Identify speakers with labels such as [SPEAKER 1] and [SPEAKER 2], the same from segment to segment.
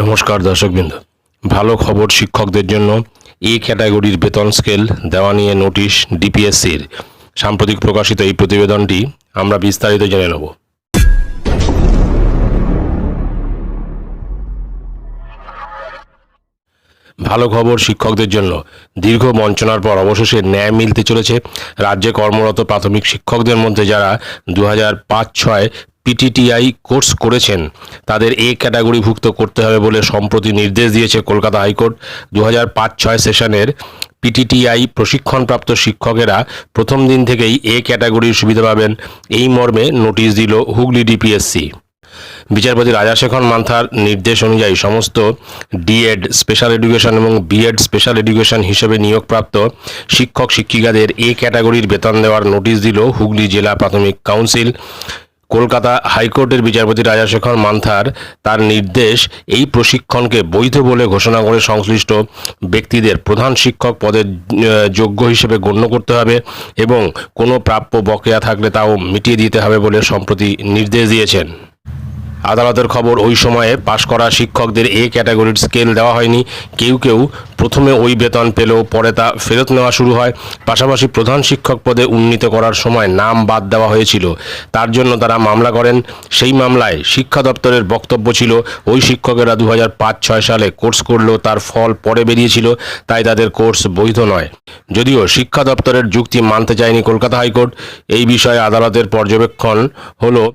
[SPEAKER 1] নমস্কার দর্শকবৃন্দ। ভালো খবর শিক্ষকদের জন্য এ ক্যাটাগরির বেতন স্কেল দেওয়া নিয়ে নোটিশ ডিপিএসসির। সাম্প্রতিক প্রকাশিত এই প্রতিবেদনটি আমরা বিস্তারিত জেনে নেব। ভালো খবর শিক্ষকদের জন্য দীর্ঘ বঞ্চনার পর অবশেষে ন্যায় মিলতে চলেছে রাজ্যে কর্মরত প্রাথমিক শিক্ষকদের মধ্যে যারা দু হাজার পাঁচ ছয় পিটিটিআই কোর্স করেছেন। তাদের এ ক্যাটাগরিভুক্ত করতে হবে বলে সম্প্রতি নির্দেশ দিয়েছে কলকাতা হাইকোর্ট। দু হাজার পাঁচ ছয় সেশনের পিটিটিআই প্রশিক্ষণপ্রাপ্ত শিক্ষকেরা প্রথম দিন থেকেই এ ক্যাটাগরির সুবিধা পাবেন। এই মর্মে নোটিশ দিল হুগলি ডিপিএসসি। বিচারপতি রাজাশেখর মান্থার নির্দেশ অনুযায়ী সমস্ত ডিএড, স্পেশাল এডুকেশন এবং বিএড, স্পেশাল এডুকেশন হিসেবে নিয়োগপ্রাপ্ত শিক্ষক শিক্ষিকাদের এ ক্যাটাগরির বেতন দেওয়ার নোটিশ দিল হুগলি জেলা প্রাথমিক কাউন্সিল। কলকাতা হাইকোর্টের বিচারপতি রাজাশেখর মান্থার তার নির্দেশ, এই প্রশিক্ষণকে বৈধ বলে ঘোষণা করে সংশ্লিষ্ট ব্যক্তিদের প্রধান শিক্ষক পদের যোগ্য হিসেবে গণ্য করতে হবে এবং কোনো প্রাপ্য বকেয়া থাকলে তাও মিটিয়ে দিতে হবে বলে সম্প্রতি নির্দেশ দিয়েছেন। আদালতের খবর ওই সময়ে পাশ করা শিক্ষকদের এ ক্যাটাগরির স্কেল দেওয়া হয়নি। কেউ কেউ প্রথমে ওই বেতন পেলেও পরে তা ফেরত নেওয়া শুরু হয়। পাশাপাশি প্রধান শিক্ষক পদে উন্নীত করার সময় নাম বাদ দেওয়া হয়েছিল। তার জন্য তারা মামলা করেন। সেই মামলায় শিক্ষা দপ্তরের বক্তব্য ছিল, ওই শিক্ষকেরা দু হাজার পাঁচ ছয় সালে কোর্স করলেও তার ফল পরে বেরিয়েছিল, তাই তাদের কোর্স বৈধ নয়। যদিও শিক্ষা দপ্তরের যুক্তি মানতে চায়নি কলকাতা হাইকোর্ট, এই বিষয়ে আদালতের পর্যবেক্ষণ হলো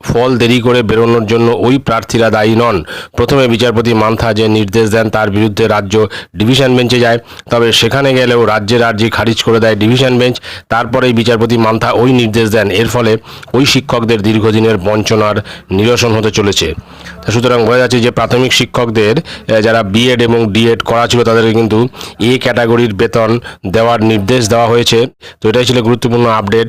[SPEAKER 1] ফল দেরি করে বেরোনোর জন্য ওই প্রার্থীরা দায়ী নন। প্রথমে বিচারপতি মান্থা যে নির্দেশ দেন, তার বিরুদ্ধে রাজ্য ডিভিশন বেঞ্চে যায়। তবে সেখানে গেলেও রাজ্যের আর্জি খারিজ করে দেয় ডিভিশন বেঞ্চ। তারপরেই বিচারপতি মান্থা ওই নির্দেশ দেন। এর ফলে ওই শিক্ষকদের দীর্ঘদিনের বঞ্চনার নিরসন হতে চলেছে। সুতরাং বোঝা যাচ্ছে যে প্রাথমিক শিক্ষকদের যারা বিএড এবং ডিএড করা ছিল, তাদেরকে কিন্তু এ ক্যাটাগরির বেতন দেওয়ার নির্দেশ দেওয়া হয়েছে। তো এটাই ছিল গুরুত্বপূর্ণ আপডেট।